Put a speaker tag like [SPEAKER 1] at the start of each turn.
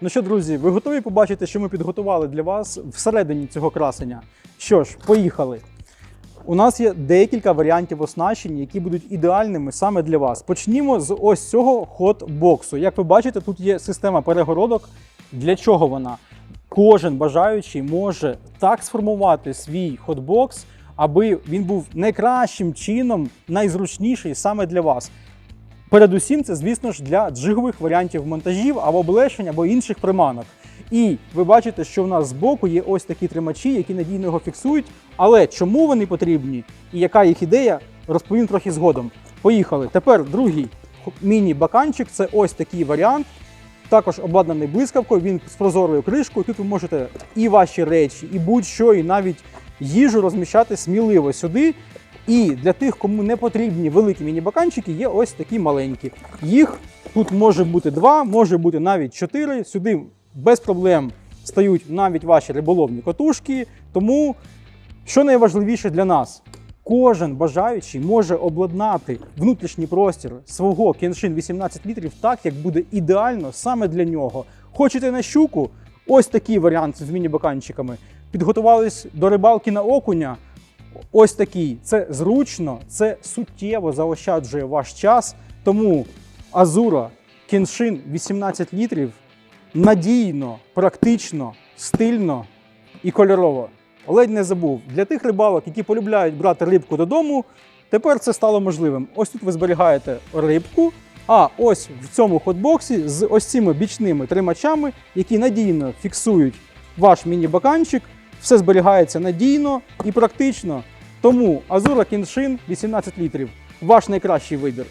[SPEAKER 1] Ну що, друзі, ви готові побачити, що ми підготували для вас всередині цього красення? Що ж, поїхали. У нас є декілька варіантів оснащення, які будуть ідеальними саме для вас. Почнімо з ось цього хот-боксу. Як ви бачите, тут є система перегородок. Для чого вона? Кожен бажаючий може так сформувати свій хот-бокс, аби він був найкращим чином, найзручніший саме для вас. Передусім, це, звісно ж, для джигових варіантів монтажів або облегшень, або інших приманок. І ви бачите, що в нас збоку є ось такі тримачі, які надійно його фіксують. Але чому вони потрібні і яка їх ідея, розповім трохи згодом. Поїхали. Тепер другий міні-баканчик це ось такий варіант. Також обладнаний блискавкою, він з прозорою кришкою. Тут ви можете і ваші речі, і будь-що, і навіть їжу розміщати сміливо сюди. І для тих, кому не потрібні великі міні-баканчики, є ось такі маленькі. Їх тут може бути два, може бути навіть чотири. Сюди без проблем стають навіть ваші риболовні котушки. Тому, що найважливіше для нас, кожен бажаючий може обладнати внутрішній простір свого кеншин 18 літрів так, як буде ідеально саме для нього. Хочете на щуку? Ось такий варіант з міні-баканчиками. Підготувались до рибалки на окуня. Ось такий. Це зручно, це суттєво заощаджує ваш час. Тому Азура Кеншин 18 літрів надійно, практично, стильно і кольорово. Ледь не забув. Для тих рибалок, які полюбляють брати рибку додому, тепер це стало можливим. Ось тут ви зберігаєте рибку, а ось в цьому хотбоксі з ось цими бічними тримачами, які надійно фіксують ваш міні-баканчик, все зберігається надійно і практично. Тому Азура Кіншин 18 літрів. Ваш найкращий вибір.